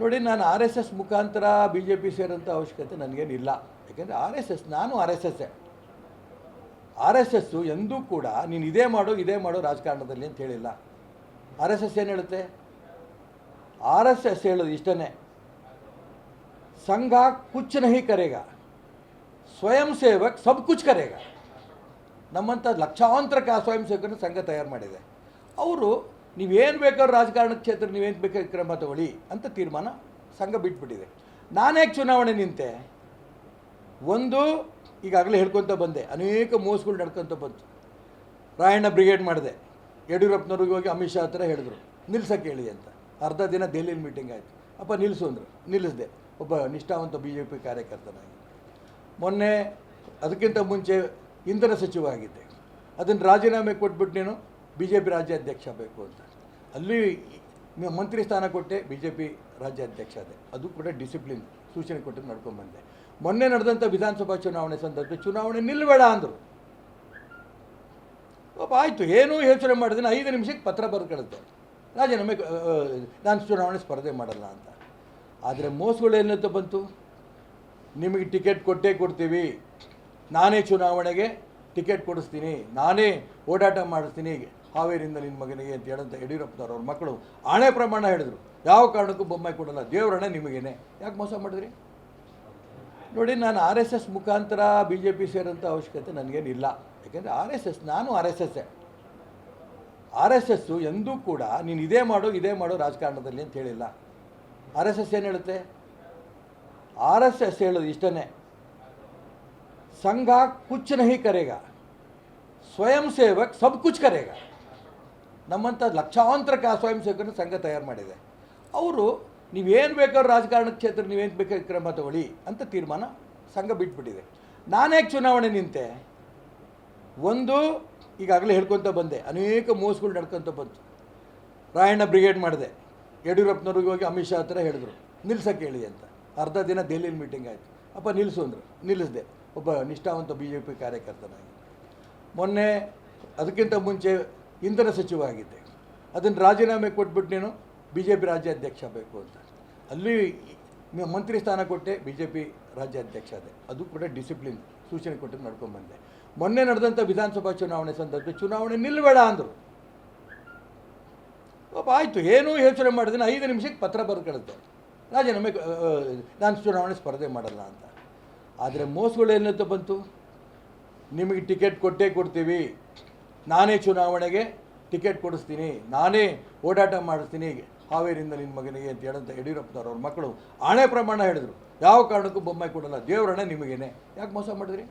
ನೋಡಿ, ನಾನು R S S ಮುಖಾಂತರ ಬಿ ಜೆ ಪಿ ಸೇರೋಂಥ ಅವಶ್ಯಕತೆ ನನಗೇನಿಲ್ಲ. ಯಾಕೆಂದರೆ ಆರ್ ಎಸ್ ಎಸ್, ನಾನು ಆರ್ ಎಸ್ ಎಸ್ಸೇ ಆರ್ ಎಸ್ ಎಸ್ಸು ಎಂದೂ ಕೂಡ ನೀನು ಇದೇ ಮಾಡು ಇದೇ ಮಾಡು ರಾಜಕಾರಣದಲ್ಲಿ ಅಂತ ಹೇಳಿಲ್ಲ. ಆರ್ ಎಸ್ ಎಸ್ ಏನು ಹೇಳುತ್ತೆ? ಆರ್ ಎಸ್ ಎಸ್ ಹೇಳೋದು ಇಷ್ಟನೇ. ಸಂಘ ಕುಚ್ ನಹಿ ಕರೆಗ. ಸ್ವಯಂ ಸೇವಕ್ ಸಬ್ ಕುಚ್ ಕರೆಗ. ನಮ್ಮಂಥ ಲಕ್ಷಾಂತರ ಕ, ಸ್ವಯಂ ಸೇವಕರು ಸಂಘ ತಯಾರು ಮಾಡಿದೆ. ಅವರು ನೀವೇನು ಬೇಕಾದ್ರೂ ರಾಜಕಾರಣ ಕ್ಷೇತ್ರ ನೀವೇನು ಬೇಕಾದ್ರೆ ಕ್ರಮ ತಗೊಳ್ಳಿ ಅಂತ ತೀರ್ಮಾನ ಸಂಘ ಬಿಟ್ಬಿಟ್ಟಿದೆ. ನಾನೇ ಚುನಾವಣೆ ನಿಂತೆ ಒಂದು ಈಗಾಗಲೇ ಹೇಳ್ಕೊತ ಬಂದೆ, ಅನೇಕ ಮೋಸಗಳು ನಡ್ಕೊತ ಬಂತು. ರಾಯಣ್ಣ ಬ್ರಿಗೇಡ್ ಮಾಡಿದೆ, ಯಡಿಯೂರಪ್ಪನವ್ರಿಗೆ ಹೋಗಿ ಅಮಿತ್ ಶಾ ಹತ್ರ ಹೇಳಿದ್ರು ನಿಲ್ಸಕ್ಕೆ ಹೇಳಿ ಅಂತ. ಅರ್ಧ ದಿನ ದೆಹಲಿಯಲ್ಲಿ ಮೀಟಿಂಗ್ ಆಯಿತು. ಅಪ್ಪ ನಿಲ್ಲಿಸು ಅಂದರು, ನಿಲ್ಲಿಸಿದೆ. ಒಬ್ಬ ನಿಷ್ಠಾವಂತ ಬಿ ಜೆ ಪಿ ಕಾರ್ಯಕರ್ತನಾಗಿ. ಮೊನ್ನೆ ಅದಕ್ಕಿಂತ ಮುಂಚೆ ಇಂಧನ ಸಚಿವ ಆಗಿದ್ದೆ ಅದನ್ನು ರಾಜೀನಾಮೆ ಕೊಟ್ಬಿಟ್ಟು ನೀನು ಬಿ ಜೆ ಪಿ ರಾಜ್ಯಾಧ್ಯಕ್ಷ ಬೇಕು ಅಂತ. ಅಲ್ಲಿ ಮಂತ್ರಿ ಸ್ಥಾನ ಕೊಟ್ಟೆ ಬಿ ಜೆ ಪಿ ರಾಜ್ಯಾಧ್ಯಕ್ಷ ಅದೇ. ಅದು ಕೂಡ ಡಿಸಿಪ್ಲಿನ್ ಸೂಚನೆ ಕೊಟ್ಟು ನಡ್ಕೊಂಡ್ಬಂದೆ ಮೊನ್ನೆ ನಡೆದಂಥ ವಿಧಾನಸಭಾ ಚುನಾವಣೆ ಸಂದರ್ಭ, ಚುನಾವಣೆ ನಿಲ್ಲಬೇಡ ಅಂದರು. ಪಾಪ ಆಯಿತು, ಏನೂ ಯೋಚನೆ ಮಾಡಿದ್ರೆ ಐದು ನಿಮಿಷಕ್ಕೆ ಪತ್ರ ಬರ್ಕೊಳುತ್ತೆ. ರಾಜೀನಾಮೆ ನಾನು ಚುನಾವಣೆ ಸ್ಪರ್ಧೆ ಮಾಡಲ್ಲ ಅಂತ. ಆದರೆ ಮೋಸಗಳು ಏನಂತ ಬಂತು? ನಿಮಗೆ ಟಿಕೆಟ್ ಕೊಟ್ಟೇ ಕೊಡ್ತೀವಿ. ನಾನೇ ಚುನಾವಣೆಗೆ ಟಿಕೆಟ್ ಕೊಡಿಸ್ತೀನಿ, ನಾನೇ ಓಡಾಟ ಮಾಡಿಸ್ತೀನಿ ಹಾವೇರಿಂದ ನಿನ್ನ ಮಗನಿಗೆ ಅಂತ ಹೇಳಂತ ಯಡಿಯೂರಪ್ಪನವ್ರು ಅವ್ರ ಮಕ್ಕಳು ಆಣೆ ಪ್ರಮಾಣ ಹೇಳಿದ್ರು. ಯಾವ ಕಾರಣಕ್ಕೂ ಬೊಮ್ಮಾಯಿ ಕೊಡಲ್ಲ, ದೇವರಣ್ಣೆ ನಿಮಗೇನೆ. ಯಾಕೆ ಮೋಸ ಮಾಡಿದ್ರಿ? ನೋಡಿ, ನಾನು ಆರ್ ಎಸ್ ಎಸ್ ಮುಖಾಂತರ ಬಿ ಜೆ ಪಿ ಸೇರೋಂಥ ಅವಶ್ಯಕತೆ ನನಗೇನಿಲ್ಲ. ಯಾಕೆಂದರೆ ಆರ್ ಎಸ್ ಎಸ್, ನಾನು ಆರ್ ಎಸ್ ಎಸ್ಸೇ. ಆರ್ ಎಸ್ ಎಸ್ಸು ಎಂದೂ ಕೂಡ ನೀನು ಇದೇ ಮಾಡು ಇದೇ ಮಾಡು ರಾಜಕಾರಣದಲ್ಲಿ ಅಂತ ಹೇಳಿಲ್ಲ. ಆರ್ ಎಸ್ ಎಸ್ ಏನು ಹೇಳುತ್ತೆ? ಆರ್ ಎಸ್ ಎಸ್ ಹೇಳೋದು ಇಷ್ಟನೇ. ಸಂಘ ಕುಚ್ಚನಹಿ ನಹಿ ಕರೆಗ. ಸ್ವಯಂ ಸೇವಕ್ ಸಬ್ ಕುಚ್ ಕರೆಗ. ನಮ್ಮಂಥ ಲಕ್ಷಾಂತರ ಆ ಸ್ವಯಂ ಸೇವಕರನ್ನ ಸಂಘ ತಯಾರು ಮಾಡಿದೆ. ಅವರು, ನೀವೇನು ಬೇಕಾದ್ರೂ ರಾಜಕಾರಣ ಕ್ಷೇತ್ರ, ನೀವೇನು ಬೇಕಾದ್ರೆ ಕ್ರಮ ತಗೊಳ್ಳಿ ಅಂತ ತೀರ್ಮಾನ ಸಂಘ ಬಿಟ್ಬಿಟ್ಟಿದೆ. ನಾನೇ ಚುನಾವಣೆ ನಿಂತೆ? ಒಂದು, ಈಗಾಗಲೇ ಹೇಳ್ಕೊತ ಬಂದೆ. ಅನೇಕ ಮೋಸಗಳು ನಡ್ಕೊತ ಬಂತು. ರಾಯಣ್ಣ ಬ್ರಿಗೇಡ್ ಮಾಡಿದೆ. ಯಡಿಯೂರಪ್ಪನವ್ರಿಗೆ ಹೋಗಿ ಅಮಿತ್ ಶಾ ಹತ್ರ ಹೇಳಿದ್ರು. ನಿಲ್ಸಕ್ಕೆ ಹೇಳಿ ಅಂತ. ಅರ್ಧ ದಿನ ದೆಹಲಿಯಲ್ಲಿ ಮೀಟಿಂಗ್ ಆಯಿತು. ಅಪ್ಪ ನಿಲ್ಲಿಸು ಅಂದರು. ನಿಲ್ಲಿಸಿದೆ ಒಬ್ಬ ನಿಷ್ಠಾವಂತ ಬಿ ಜೆ ಪಿ ಕಾರ್ಯಕರ್ತನಾಗಿ. ಮೊನ್ನೆ ಅದಕ್ಕಿಂತ ಮುಂಚೆ ಇಂಧನ ಸಚಿವ ಆಗಿದ್ದೆ ಅದನ್ನು ರಾಜೀನಾಮೆ ಕೊಟ್ಬಿಟ್ಟು ನೀನು ಬಿ ಜೆ ಪಿ ರಾಜ್ಯಾಧ್ಯಕ್ಷ ಬೇಕು ಅಂತ. ಅಲ್ಲಿ ಮಂತ್ರಿ ಸ್ಥಾನ ಕೊಟ್ಟೆ ಬಿ ಜೆ ಪಿ ರಾಜ್ಯಾಧ್ಯಕ್ಷ ಅದೇ ಅದು ಕೂಡ ಡಿಸಿಪ್ಲಿನ್ ಸೂಚನೆ ಕೊಟ್ಟು ನಡ್ಕೊಂಡ್ಬಂದೆ ಮೊನ್ನೆ ನಡೆದಂಥ ವಿಧಾನಸಭಾ ಚುನಾವಣೆ ಸಂದರ್ಭ ಚುನಾವಣೆ ನಿಲ್ಲಬೇಡ ಅಂದರು. ಪಾಪ ಆಯಿತು, ಏನೂ ಯೋಚನೆ ಮಾಡಿದ್ರೆ ಐದು ನಿಮಿಷಕ್ಕೆ ಪತ್ರ ಬರ್ಕೊಳುತ್ತೆ ರಾಜೀನಾಮೆ ನಾನು ಚುನಾವಣೆ ಸ್ಪರ್ಧೆ ಮಾಡಲ್ಲ ಅಂತ. ಆದರೆ ಮೋಸಗಳು ಏನಂತ ಬಂತು? ನಿಮಗೆ ಟಿಕೆಟ್ ಕೊಟ್ಟೇ ಕೊಡ್ತೀವಿ. ನಾನೇ ಚುನಾವಣೆಗೆ ಟಿಕೆಟ್ ಕೊಡಿಸ್ತೀನಿ. ನಾನೇ ಓಡಾಟ ಮಾಡಿಸ್ತೀನಿ. ಹಾವೇರಿಂದ ನಿನ್ನ ಮಗನಿಗೆ ಅಂತ ಹೇಳಂತ ಯಡಿಯೂರಪ್ಪನವ್ರು ಅವ್ರ ಮಕ್ಕಳು ಆಣೆ ಪ್ರಮಾಣ ಹೇಳಿದರು. ಯಾವ ಕಾರಣಕ್ಕೂ ಬೊಮ್ಮೆ ಕೊಡಲ್ಲ. ದೇವರಣ್ಣ ನಿಮಗೇನೆ. ಯಾಕೆ ಮೋಸ ಮಾಡಿದ್ರಿ?